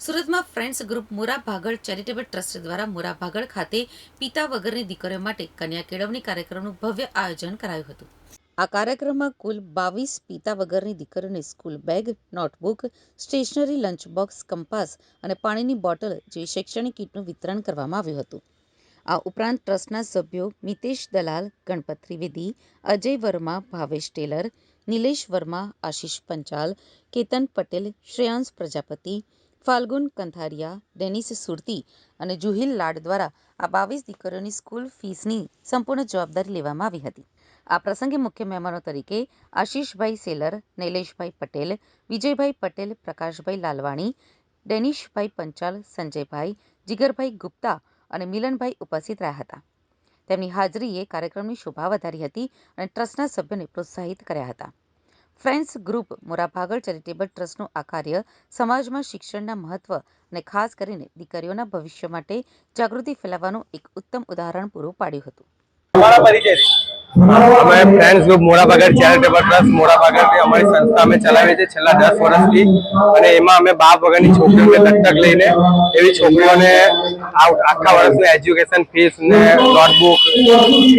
સુરતમાં friends group Mora Bhagal charitable trust દ્વારા મોરા ભાગળ ખાતે પિતા વગરની દીકરીઓ માટે કન્યા કેળવણી કાર્યક્રમનું ભવ્ય આયોજન કરાયું હતું. આ કાર્યક્રમમાં કુલ બાવીસ પિતા વગરની દીકરીઓને school bag, notebook, stationery lunch box compass અને પાણીની બોટલ જેવી શૈક્ષણિક કીટનું વિતરણ કરવામાં આવ્યું હતું. આ ઉપરાંત ટ્રસ્ટના સભ્યો મિતેશ દલાલ, ગણપત ત્રિવેદી, અજય વર્મા, ભાવેશ ટેલર, નિલેશ વર્મા, આશીષ પંચાલ, કેતન પટેલ, શ્રેયાંશ પ્રજાપતિ ફાલ્ગુન કંથારિયા, ડેનિસ સુરતી અને જુહિલ લાડ દ્વારા આ બાવીસ દીકરીઓની સ્કૂલ ફીસની સંપૂર્ણ જવાબદારી લેવામાં આવી હતી. આ પ્રસંગે મુખ્ય મહેમાનો તરીકે આશિષભાઈ સેલર, નૈલેશભાઈ પટેલ, વિજયભાઈ પટેલ, પ્રકાશભાઈ લાલવાણી, ડેનિશભાઈ પંચાલ, સંજયભાઈ જીગરભાઈ ગુપ્તા અને મિલનભાઈ ઉપસ્થિત રહ્યા હતા. તેમની હાજરીએ કાર્યક્રમની શોભા વધારી હતી અને ટ્રસ્ટના સભ્યોને પ્રોત્સાહિત કર્યા હતા. ફ્રેન્ડ્સ ગ્રુપ મોરાભાગળ ચેરિટેબલ ટ્રસ્ટનું આ કાર્ય સમાજમાં શિક્ષણના મહત્વ અને ખાસ કરીને દીકરીઓના ભવિષ્ય માટે જાગૃતિ ફેલાવવાનું એક ઉત્તમ ઉદાહરણ પૂરું પાડ્યું હતું. અમે friends group Modabagar charitable trust મોડાબાગરની અમારી સંસ્થા અમે ચલાવીએ છીએ છેલ્લા દસ વર્ષથી. અને એમાં અમે બાપ વગરની છોકરીઓને દત્તક લઈને એવી છોકરીઓને આખા વર્ષનું એજ્યુકેશન ફીસ ને નોટબુક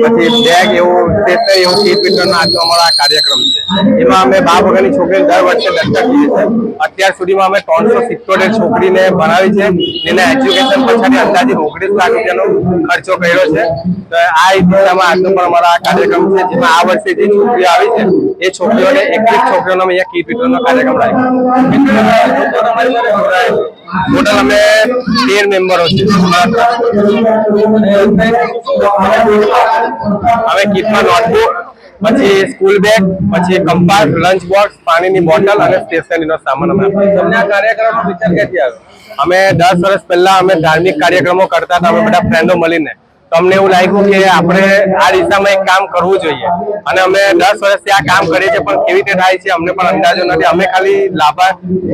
પછી બેગ એવું એવું ફીસ વિતરણનો આજનો અમારો આ કાર્યક્રમ છે. એમાં અમે બાપ વગરની છોકરીને દર વર્ષે દત્તક લઈએ છીએ. અત્યાર સુધીમાં અમે ત્રણસો સિત્તોતેર છોકરીને ભણાવી છે. એના એજ્યુકેશન પછાડી અંદાજે ઓગણીસ લાખ રૂપિયાનો ખર્ચો કર્યો છે. તો આ દિશામાં આજનો પણ અમારા આ કાર્યક્રમ છે જેમાં આ વર્ષે જે છોકરીઓ આવી છે એ છોકરીઓને એકવીસ છોકરીઓનો અહીંયા કીટ વિતરણનો કાર્યક્રમ રાખ્યો ટોટલ અમે તેર મેમ્બરો છે હવે કીટમાં નોટબુક પછી સ્કૂલ બેગ પછી કંપાસ લંચ બોક્સ પાણીની બોટલ અને સ્ટેશનરીનો સામાન અમે તમને આ કાર્યક્રમનો વિચાર ક્યાંથી આવ્યો? અમે દસ વર્ષ પહેલા અમે ધાર્મિક કાર્યક્રમો કરતા હતા અમે બધા ફ્રેન્ડો મળીને. તો અમને એવું લાગ્યું કે આપણે આ દિશામાં એક કામ કરવું જોઈએ. અને અમે દસ વર્ષથી આ કામ કરીએ છીએ પણ કેવી રીતે થાય છે અમને પણ અંદાજો નથી. અમે ખાલી લાભા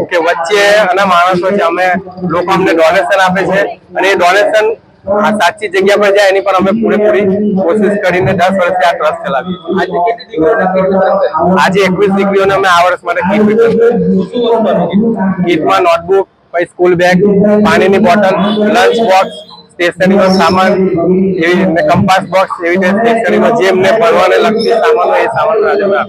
કે વચ્ચે અને માણસો છે. અમે લોકો અમને ડોનેશન આપે છે અને એ ડોનેશન આ સાચી જગ્યા પર જાય એની પર અમે પૂરેપૂરી કોશિશ કરીને દસ વર્ષથી આ ટ્રસ્ટ ચલાવીએ આજે આજે એકવીસ દીકરીઓને અમે આ વર્ષ માટે કીટ વિતરણ કીટમાં નોટબુક પછી સ્કૂલ બેગ પાણીની બોટલ લંચ બોક્સ સ્ટેશનરીનો સામાન એવી રીતે કંપાસ બોક્સ એવી રીતે સ્ટેશનરીનો જે એમને ભણવાને લગતી સામાનો એ સામાન આજે અમે.